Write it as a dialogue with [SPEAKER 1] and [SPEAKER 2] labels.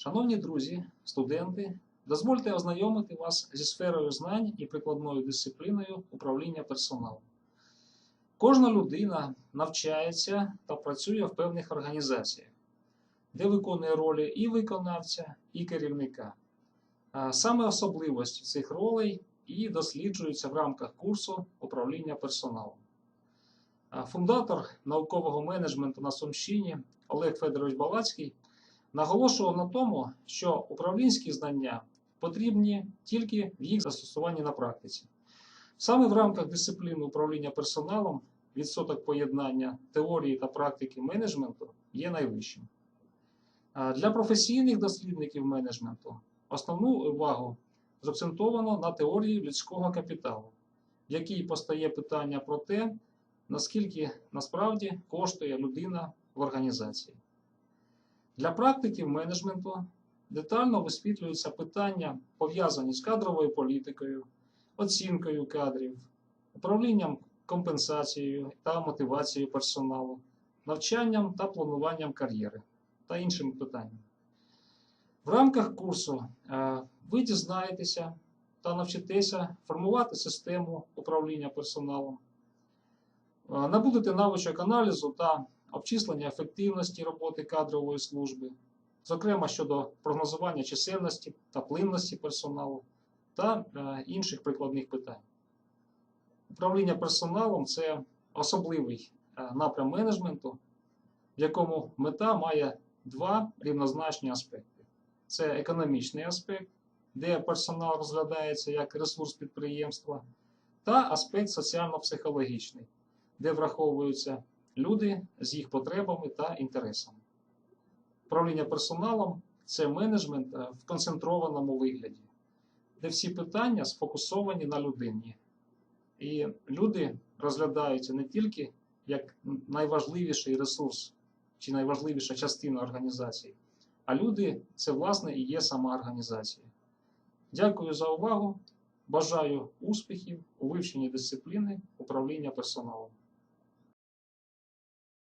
[SPEAKER 1] Шановні друзі, студенти, дозвольте ознайомити вас зі сферою знань і прикладною дисципліною управління персоналом. Кожна людина навчається та працює в певних організаціях, де виконує ролі і виконавця, і керівника. Саме особливості цих ролей і досліджуються в рамках курсу управління персоналом. Фундатор наукового менеджменту на Сумщині Олег Федорович Балацький наголошував на тому, що управлінські знання потрібні тільки в їх застосуванні на практиці. Саме в рамках дисципліни управління персоналом відсоток поєднання теорії та практики менеджменту є найвищим. Для професійних дослідників менеджменту основну увагу закцентовано на теорії людського капіталу, в якій постає питання про те, наскільки насправді коштує людина в організації. Для практиків менеджменту детально висвітлюються питання, пов'язані з кадровою політикою, оцінкою кадрів, управлінням компенсацією та мотивацією персоналу, навчанням та плануванням кар'єри та іншими питаннями. В рамках курсу е, ви дізнаєтеся та навчитеся формувати систему управління персоналом, е, набудете навичок аналізу та обчислення ефективності роботи кадрової служби, зокрема щодо прогнозування чисельності та плинності персоналу та е, інших прикладних питань. Управління персоналом це особливий е, напрям менеджменту, в якому мета має два рівнозначні аспекти: це економічний аспект, де персонал розглядається як ресурс підприємства, та аспект соціально-психологічний, де враховуються люди з їх потребами та інтересами. Управління персоналом це менеджмент е, в концентрованому вигляді, де всі питання сфокусовані на людині. І люди розглядаються не тільки як найважливіший ресурс чи найважливіша частина організації, а люди це власне і є сама організація. Дякую за увагу. Бажаю успіхів у вивченні дисципліни управління персоналом.